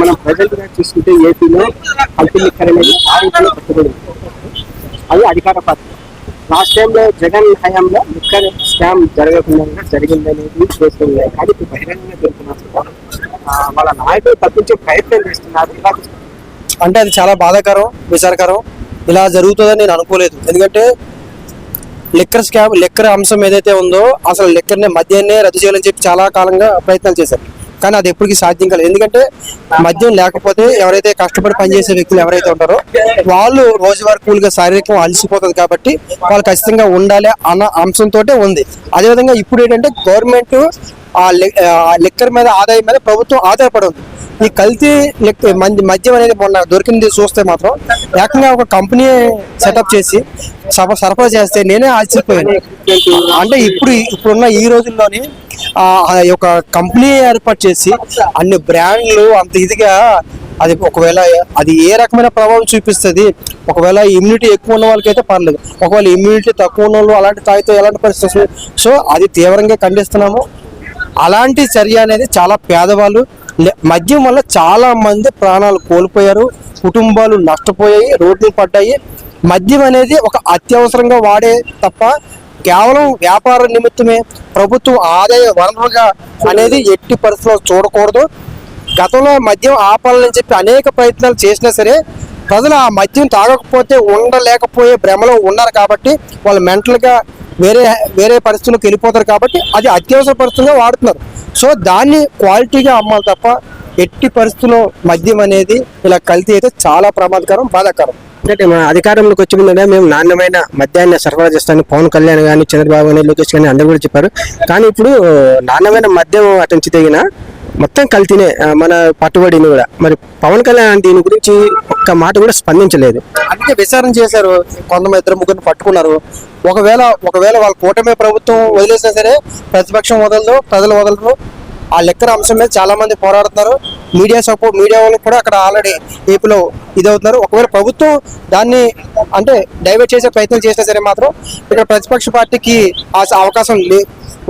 మనం ప్రజెంట్గా చూసుకుంటే ఏపీలో కల్తీ అనేది ఆరోగ్యంలో పట్టుబడి అది అధికార పాత్ర లాస్ట్ టైంలో జగన్ హయాంలో లిక్కర్ స్కామ్ జరగకుండా జరిగిందనేది చేస్తుంది కానీ ఇప్పుడు బహిరంగంగా జరుగుతున్నారు వాళ్ళ నాయకులు తప్పించే ప్రయత్నం చేస్తున్నారు. అంటే అది చాలా బాధాకరం విచారకరం. ఇలా జరుగుతుందని నేను అనుకోలేదు. ఎందుకంటే లిక్కర్ స్కామ్ లిక్కర్ అంశం ఏదైతే ఉందో అసలు లిక్కర్ని మద్యాన్నే రద్దు చేయాలని చెప్పి చాలా కాలంగా ప్రయత్నాలు చేశారు. కానీ అది ఎప్పటికీ సాధ్యం కాలేదు. ఎందుకంటే మద్యం లేకపోతే ఎవరైతే కష్టపడి పనిచేసే వ్యక్తులు ఎవరైతే ఉంటారో వాళ్ళు రోజువారీ కూల్గా శారీరకం అలసిపోతుంది కాబట్టి వాళ్ళు ఖచ్చితంగా ఉండాలి అన్న అంశంతో ఉంది. అదేవిధంగా ఇప్పుడు ఏంటంటే గవర్నమెంట్ ఆ లి- ఆ లిక్కర్ మీద ఆదాయం మీద ప్రభుత్వం ఆధారపడి ఉంది ఈ కల్తీ లెక్క మంది- మద్యం అనేది మొన్న దొరికింది చూస్తే మాత్రం ఏకంగా ఒక కంపెనీ సెటప్ చేసి సప- సరఫరా చేస్తే నేనే ఆశ్చర్యపోయాను. అంటే ఇప్పుడు ఇప్పుడున్న ఈ రోజుల్లోని ఆ యొక్క కంపెనీ ఏర్పాటు చేసి అన్ని బ్రాండ్లు అంత ఇదిగా అది ఒకవేళ అది ఏ రకమైన ప్రభావం చూపిస్తుంది? ఒకవేళ ఇమ్యూనిటీ ఎక్కువ ఉన్న వాళ్ళకైతే పర్లేదు. ఒకవేళ ఇమ్యూనిటీ తక్కువ ఉన్న వాళ్ళు అలాంటి తాగితే ఎలాంటి పరిస్థితి సో అది తీవ్రంగా ఖండిస్తున్నాము. అలాంటి చర్య అనేది చాలా పేదవాళ్ళు మద్యం వల్ల చాలా మంది ప్రాణాలు కోల్పోయారు. కుటుంబాలు నష్టపోయాయి రోడ్లు పడ్డాయి. మద్యం అనేది ఒక అత్యవసరంగా వాడే తప్ప కేవలం వ్యాపార నిమిత్తమే ప్రభుత్వం ఆదాయ వనరుగా అనేది ఎట్టి పరిస్థితుల్లో చూడకూడదు. గతంలో మద్యం ఆపాలని చెప్పి అనేక ప్రయత్నాలు చేసినా సరే ప్రజలు ఆ మద్యం తాగకపోతే ఉండలేకపోయే భ్రమలో ఉన్నారు కాబట్టి వాళ్ళు మెంటల్గా వేరే వేరే పరిస్థితులకు వెళ్ళిపోతారు కాబట్టి అది అత్యవసర పరిస్థితుల్లో వాడుతున్నారు. సో దాన్ని క్వాలిటీగా అమ్మాలి తప్ప ఎట్టి పరిస్థితుల్లో మద్యం అనేది ఇలా కల్తీ అయితే చాలా ప్రమాదకరం బాధాకరం. అంటే మన అధికారంలోకి వచ్చి ముందుగా మేము నాణ్యమైన మద్యాన్ని సరఫరా చేస్తాను పవన్ కళ్యాణ్ కానీ చంద్రబాబు కానీ లోకేష్ కానీ అందరూ కూడా చెప్పారు. కానీ ఇప్పుడు నాణ్యమైన మద్యం అటెంచి తెగిన మొత్తం కల్తీనే మన పట్టుబడిని కూడా. మరి పవన్ కళ్యాణ్ దీని గురించి ఒక్క మాట కూడా స్పందించలేదు. అందుకే విచారణ చేశారు. కొంతమంది ఇద్దరు ముగ్గురు పట్టుకున్నారు. ఒకవేళ ఒకవేళ వాళ్ళ కూటమి ప్రభుత్వం వదిలేసినా సరే ప్రతిపక్షం వదలదు ప్రజలు వదలరు. ఆ లెక్కర అంశం మీద చాలా మంది పోరాడుతున్నారు. మీడియా సపోర్ట్ మీడియా వాళ్ళు కూడా అక్కడ ఆల్రెడీ ఏపీలో ఇదవుతున్నారు. ఒకవేళ ప్రభుత్వం దాన్ని అంటే డైవర్ట్ చేసే ప్రయత్నం చేసినా సరే మాత్రం ఇక్కడ ప్రతిపక్ష పార్టీకి ఆ అవకాశం లే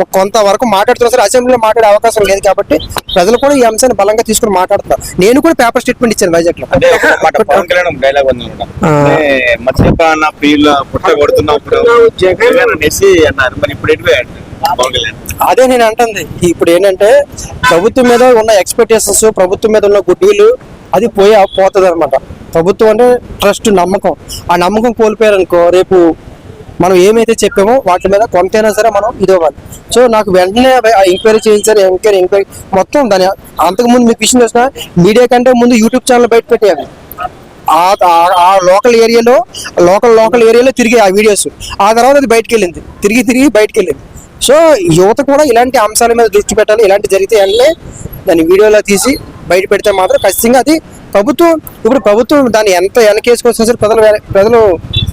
ఒక కొంతవరకు మాట్లాడుతున్నా సరే అసెంబ్లీలో మాట్లాడే అవకాశం లేదు కాబట్టి ప్రజలు కూడా ఈ అంశాన్ని బలంగా తీసుకుని మాట్లాడుతున్నారు. నేను కూడా పేపర్ స్టేట్మెంట్ ఇచ్చాను వైజాగ్లో జగన్ అనేసి అన్నారు. మరి ఇప్పుడు ఎటు అదే నేను అంటుంది. ఇప్పుడు ఏంటంటే ప్రభుత్వం మీద ఉన్న ఎక్స్పెక్టేషన్స్ ప్రభుత్వం మీద ఉన్న గుడ్ విల్ అది పోయి పోతుంది అనమాట ప్రభుత్వం అంటే ట్రస్ట్ నమ్మకం. ఆ నమ్మకం కోల్పోయారనుకో రేపు మనం ఏమైతే చెప్పామో వాటి మీద కొంతైనా సరే మనం ఇది సో నాకు వెంటనే ఎంక్వైరీ చేయించారు ఎంక్వైరీ ఎంక్వైరీ మొత్తం దాని అంతకుముందు మీకు విషయం చేసిన మీడియా కంటే ముందు యూట్యూబ్ ఛానల్ బయట పెట్టేవి ఆ- ఆ- ఆ లోకల్ ఏరియాలో లోకల్ లోకల్ ఏరియాలో తిరిగి ఆ వీడియోస్ ఆ తర్వాత అది బయటకు వెళ్ళింది తిరిగి తిరిగి బయటకు వెళ్ళింది సో యువత కూడా ఇలాంటి అంశాల మీద దృష్టి పెట్టాలి ఇలాంటి జరిగితే వెంటనే దాన్ని వీడియోలో తీసి బయట పెడితే మాత్రం ఖచ్చితంగా అది ప్రభుత్వం ఇప్పుడు ప్రభుత్వం దాన్ని ఎంత వెనకేసుకొచ్చినా సరే ప్రజలు ప్రజలు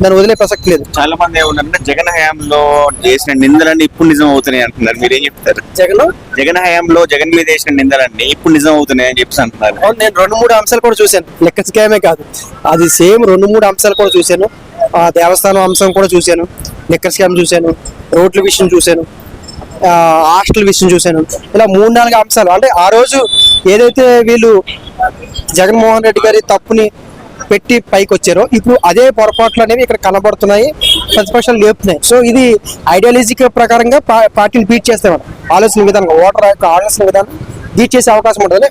దాన్ని వదిలే ప్రసక్తి లేదు. చాలా మంది ఏమన్నారంటే జగన్ హయాంలో చేసిన నిందలన్నీ ఇప్పుడు నిజం అవుతున్నాయి అంటున్నారు. మీరు ఏం చెప్తారు? జగన్? జగన్ హయాంలో జగన్ మీద వేసిన నిందలన్నీ ఇప్పుడు నిజం అవుతున్నాయి అని చెప్పి అంటున్నారు నేను రెండు మూడు అంశాలు కూడా చూశాను. లెక్క స్కామే కాదు. అది సేమ్ రెండు మూడు అంశాలు కూడా చూశాను. ఆ దేవస్థానం అంశం కూడా చూశాను. లెక్కర్ స్కామ్ చూశాను. రోడ్ల విషయం చూశాను. హాస్టల్ విషయం చూశాను. ఇలా మూడు నాలుగు అంశాలు. అంటే ఆ రోజు ఏదైతే వీళ్ళు జగన్మోహన్ రెడ్డి గారి తప్పుని పెట్టి పైకి వచ్చారో ఇప్పుడు అదే పొరపాట్లు అనేవి ఇక్కడ కనబడుతున్నాయి. ప్రతిపక్షాలు లేపుతున్నాయి. సో ఇది ఐడియాలజీకి ప్రకారంగా పార్టీని బీట్ చేస్తామని ఆలోచన విధానం ఓటర్ యొక్క ఆలోచన విధానం బీట్ చేసే అవకాశం ఉంటుంది.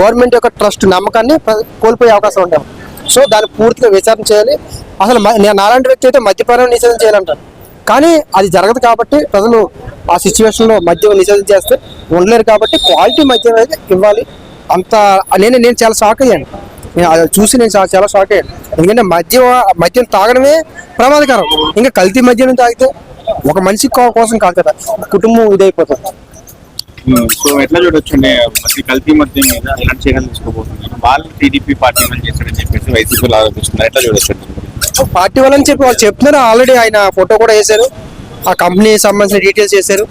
గవర్నమెంట్ యొక్క ట్రస్ట్ నమ్మకాన్ని కోల్పోయే అవకాశం ఉంటాం సో దాన్ని పూర్తిగా విచారణ చేయాలి. అసలు మ- నేను అలాంటి వ్యక్తి అయితే మద్యపానం నిషేధం చేయాలంటారు. కానీ అది జరగదు కాబట్టి ప్రజలు ఆ సిచ్యువేషన్లో మద్యం నిషేధం చేస్తే ఉండలేరు కాబట్టి క్వాలిటీ మద్యం అయితే ఇవ్వాలి. అంత నేను నేను చాలా షాక్ అయ్యాను. నేను అది చూసి నేను చాలా- చాలా షాక్ అయ్యాను. ఎందుకంటే మద్యం మద్యం తాగడమే ప్రమాదకరం. ఇంకా కల్తీ మద్యం తాగితే ఒక మనిషి కో- కోసం కాదు కదా కుటుంబం ఇదైపోతుంది. Hmm. సో ఎట్లా చూడొచ్చు అంటే మధ్య కల్తీ మధ్య మీద ఎలాంటి చర్యలు తీసుకోబోతున్నారు? వాళ్ళు టీడీపీ పార్టీ వాళ్ళు చేశారని చెప్పేసి వైసీపీలో ఆలోచిస్తున్నారు ఎట్లా చూడొచ్చు పార్టీ వాళ్ళని చెప్పి వాళ్ళు చెప్తున్నారు. ఆల్రెడీ ఆయన ఫోటో కూడా వేశారు. ఆ కంపెనీ సంబంధించిన డీటెయిల్స్ చేశారు.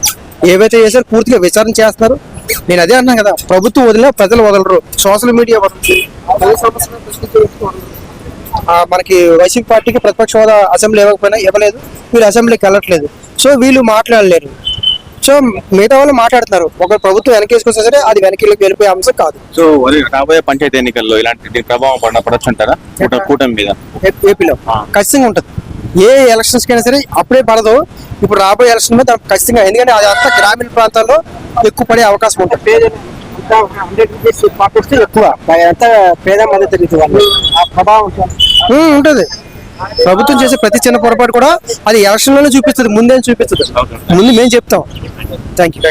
ఏవైతే చేశారు పూర్తిగా విచారణ చేస్తున్నారు. నేను అదే అన్నాను కదా ప్రభుత్వం వదిలే ప్రజలు వదలరు. సోషల్ మీడియా ఆ, మనకి వైసీపీ పార్టీకి ప్రతిపక్ష హోదా అసెంబ్లీ ఇవ్వకపోయినా ఇవ్వలేదు. వీళ్ళు అసెంబ్లీకి వెళ్ళట్లేదు. సో వీళ్ళు మాట్లాడలేరు. సో మిగతా వాళ్ళు మాట్లాడుతున్నారు. ఒక ప్రభుత్వం వెనకేసుకొస్తే సరే అది వెనక్కి వెళ్ళిపోయే అంశం కాదు. సో రాబోయే పంచాయతీ ఎన్నికల్లో ఇలాంటి ప్రభావం పడ పడొచ్చు అంటారా? కూట- కూటమి మీద. ఏ- ఏపీలో ఖచ్చితంగా ఉంటుంది. ఏ ఎలక్షన్స్ కైనా సరే అప్పుడే పడదు. ఇప్పుడు రాబోయే ఎలక్షన్ మీద ఖచ్చితంగా ఎందుకంటే అది అంతా గ్రామీణ ప్రాంతాల్లో ఎక్కువ పడే అవకాశం ఉంటుంది. హండ్రెడ్ రూపీస్ ఎక్కువ. అంతా పేద తరగతి వాళ్ళు ఆ ప్రభావం ఉంటుంది. ప్రభుత్వం చేసే ప్రతి చిన్న పొరపాటు కూడా అది ఎలక్షన్లోనే చూపిస్తుంది ముందేం చూపిస్తుంది. ముందు మేము చెప్తాం. Thank you